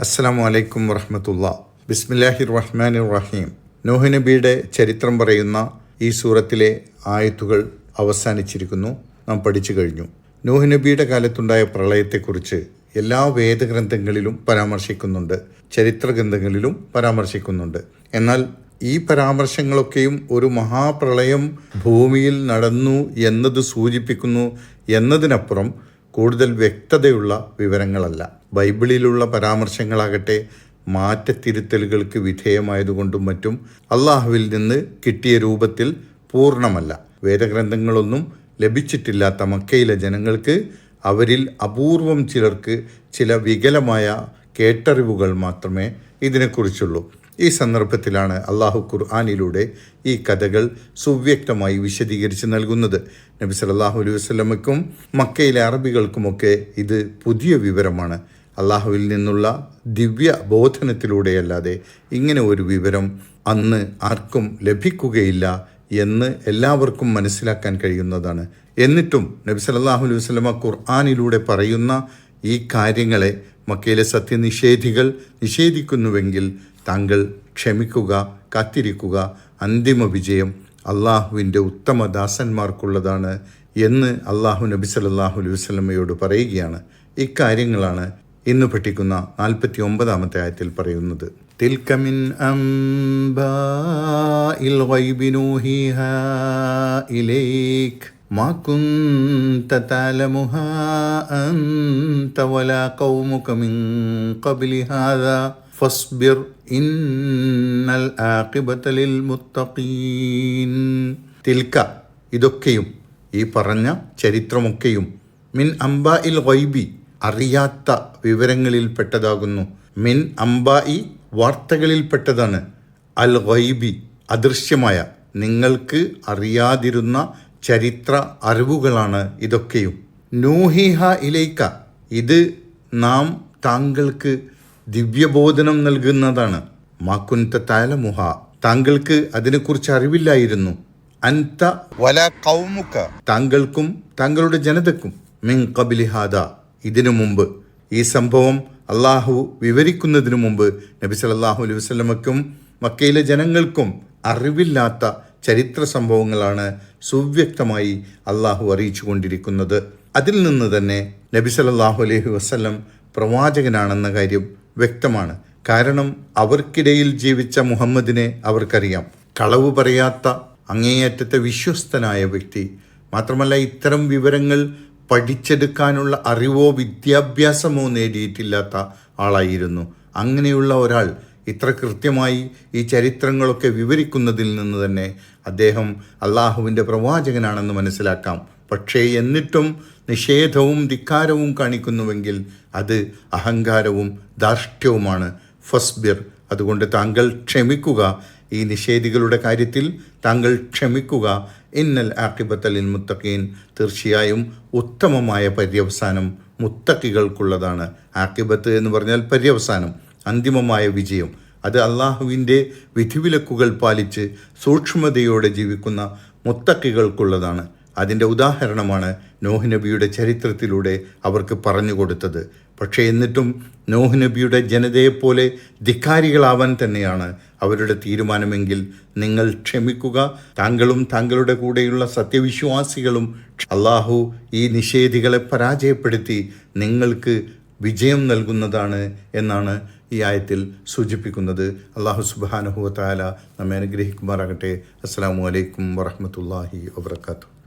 അസ്സലാമു വലൈക്കും വറഹമത്തുള്ള. ബിസ്മില്ലാഹി റഹ്മാൻ റഹീം നോഹ് നബിയുടെ ചരിത്രം പറയുന്ന ഈ സൂറത്തിലെ ആയത്തുകൾ അവസാനിച്ചിരിക്കുന്നു. നാം പഠിച്ചു കഴിഞ്ഞു. നോഹ് നബിയുടെ കാലത്തുണ്ടായ പ്രളയത്തെക്കുറിച്ച് എല്ലാ വേദഗ്രന്ഥങ്ങളിലും പരാമർശിക്കുന്നുണ്ട്. ചരിത്ര ഗ്രന്ഥങ്ങളിലും പരാമർശിക്കുന്നുണ്ട്. എന്നാൽ ഈ പരാമർശങ്ങളൊക്കെയും ഒരു മഹാപ്രളയം ഭൂമിയിൽ നടന്നു എന്നത് സൂചിപ്പിക്കുന്നു എന്നതിനപ്പുറം കൂടുതൽ വ്യക്തതയുള്ള വിവരങ്ങളല്ല. ബൈബിളിലുള്ള പരാമർശങ്ങളാകട്ടെ മാറ്റത്തിരുത്തലുകൾക്ക് വിധേയമായതുകൊണ്ടും മറ്റും അള്ളാഹുവിൽ നിന്ന് കിട്ടിയ രൂപത്തിൽ പൂർണമല്ല വേദഗ്രന്ഥങ്ങളൊന്നും ലഭിച്ചിട്ടില്ലാത്ത മക്കയിലെ ജനങ്ങൾക്ക് അവരിൽ അപൂർവം ചിലർക്ക് ചില വികലമായ കേട്ടറിവുകൾ മാത്രമേ ഇതിനെക്കുറിച്ചുള്ളൂ. ഈ സന്ദർഭത്തിലാണ് അള്ളാഹു ഖുർആാനിലൂടെ ഈ കഥകൾ സുവ്യക്തമായി വിശദീകരിച്ച് നൽകുന്നത്. നബി സല്ലല്ലാഹു അലൈഹി വസ്ലമയ്ക്കും മക്കയിലെ അറബികൾക്കുമൊക്കെ ഇത് പുതിയ വിവരമാണ്. അള്ളാഹുവിൽ നിന്നുള്ള ദിവ്യ ബോധനത്തിലൂടെയല്ലാതെ ഇങ്ങനെ ഒരു വിവരം അന്ന് ആർക്കും ലഭിക്കുകയില്ല എന്ന് എല്ലാവർക്കും മനസ്സിലാക്കാൻ കഴിയുന്നതാണ്. എന്നിട്ടും നബി സല്ലല്ലാഹു അലൈഹി വസ്ലമ ഖുർആാനിലൂടെ പറയുന്ന ഈ കാര്യങ്ങളെ മക്കയിലെ സത്യനിഷേധികൾ നിഷേധിക്കുന്നുവെങ്കിൽ താങ്കൾ ക്ഷമിക്കുക കാത്തിരിക്കുക അന്തിമ വിജയം അള്ളാഹുവിൻ്റെ ഉത്തമ ദാസന്മാർക്കുള്ളതാണ് എന്ന് അള്ളാഹു നബി സല്ലല്ലാഹു അലൈഹി വസല്ലമയോട് പറയുകയാണ് ഇക്കാര്യങ്ങളാണ് ഇന്ന് പഠിക്കുന്ന നാൽപ്പത്തി ഒമ്പതാമത്തെ ആയത്തിൽ പറയുന്നത് തിൽക്കമിൻ അംബാഇൽ ഗൈബി നൂഹിഹാ ഇലൈക് ما كنت تعلمها أنت ولا قومك من قبل هذا ഫസ്ബിർ ഇന്നൽ ആഖിബത്തലിൽ മുത്തഖീൻ. തിൽക്ക ഇതൊക്കെയും ഈ പറഞ്ഞ ചരിത്രമൊക്കെയും മിൻ അംബാ ഇൽ വൈബി അറിയാത്ത വിവരങ്ങളിൽ പെട്ടതാകുന്നു. മിൻ അംബാ ഇ വാർത്തകളിൽ പെട്ടതാണ്. അൽ വൈബി അദൃശ്യമായ നിങ്ങൾക്ക് അറിയാതിരുന്ന ചരിത്ര അറിവുകളാണ് ഇതൊക്കെയും. നൂഹിഹ ഇലൈക്ക ഇത് നാം താങ്കൾക്ക് ദിവ്യബോധനം നൽകുന്നതാണ്. മാക്കുൻത താലമുഹ. താങ്കൾക്ക് അതിനെക്കുറിച്ച് അറിവില്ലായിരുന്നു. അൻത വല കൗമുക്ക താങ്കൾക്കും താങ്കളുടെ ജനതക്കും മിൻ കബിലിഹാദ ഇതിനു മുമ്പ് ഈ സംഭവം അള്ളാഹു വിവരിക്കുന്നതിനു മുമ്പ് നബി സല്ലല്ലാഹു അലൈഹി വസ്ലമക്കും മക്കയിലെ ജനങ്ങൾക്കും അറിവില്ലാത്ത ചരിത്ര സംഭവങ്ങളാണ് സുവ്യക്തമായി അള്ളാഹു അറിയിച്ചു കൊണ്ടിരിക്കുന്നത് അതിൽ നിന്ന് തന്നെ നബി സല്ലല്ലാഹു അലൈഹി വസ്ലം പ്രവാചകനാണെന്ന കാര്യം വ്യക്തമാണ്. കാരണം അവർക്കിടയിൽ ജീവിച്ച മുഹമ്മദിനെ അവർക്കറിയാം. കളവ് പറയാത്ത അങ്ങേയറ്റത്തെ വിശ്വസ്തനായ വ്യക്തി. മാത്രമല്ല ഇത്തരം വിവരങ്ങൾ പഠിച്ചെടുക്കാനുള്ള അറിവോ വിദ്യാഭ്യാസമോ നേടിയിട്ടില്ലാത്ത ആളായിരുന്നു. അങ്ങനെയുള്ള ഒരാൾ ഇത്ര കൃത്യമായി ഈ ചരിത്രങ്ങളൊക്കെ വിവരിക്കുന്നതിൽ നിന്ന് തന്നെ അദ്ദേഹം അള്ളാഹുവിന്റെ പ്രവാചകനാണെന്ന് മനസ്സിലാക്കാം. പക്ഷേ എന്നിട്ടും നിഷേധവും ധിക്കാരവും കാണിക്കുന്നുവെങ്കിൽ അത് അഹങ്കാരവും ധാർഷ്ട്യവുമാണ്. ഫസ്ബിർ അതുകൊണ്ട് താങ്കൾ ക്ഷമിക്കുക. ഈ നിഷേധികളുടെ കാര്യത്തിൽ താങ്കൾ ക്ഷമിക്കുക. ഇന്നൽ ആക്കിബത്തലിൽ മുത്തഖീൻ. തീർച്ചയായും ഉത്തമമായ പര്യവസാനം മുത്തക്കികൾക്കുള്ളതാണ് ആക്കിബത്ത് എന്ന് പറഞ്ഞാൽ പര്യവസാനം അന്തിമമായ വിജയം. അത് അള്ളാഹുവിന്റെ വിധിവിലക്കുകൾ പാലിച്ച് സൂക്ഷ്മതയോടെ ജീവിക്കുന്ന മുത്തക്കികൾക്കുള്ളതാണ് അതിന്റെ ഉദാഹരണമാണ് നോഹ് നബിയുടെ ചരിത്രത്തിലൂടെ അവർക്ക് പറഞ്ഞു കൊടുത്തത്. പക്ഷേ എന്നിട്ടും നോഹ് നബിയുടെ ജനതയെപ്പോലെ ധിക്കാരികളാവാൻ തന്നെയാണ് അവരുടെ തീരുമാനമെങ്കിൽ നിങ്ങൾ ക്ഷമിക്കുക. താങ്കളും താങ്കളുടെ കൂടെയുള്ള സത്യവിശ്വാസികളും അള്ളാഹു ഈ നിഷേധികളെ പരാജയപ്പെടുത്തി നിങ്ങൾക്ക് വിജയം നൽകുന്നതാണ് എന്നാണ് ഈ ആയത്തിൽ സൂചിപ്പിക്കുന്നത്. അള്ളാഹു സുബാനഹുവത്താല നമ്മെ അനുഗ്രഹിക്കുമാറാകട്ടെ. അസ്സാം വലൈക്കും വറഹമത്തല്ലാഹി വാത്തു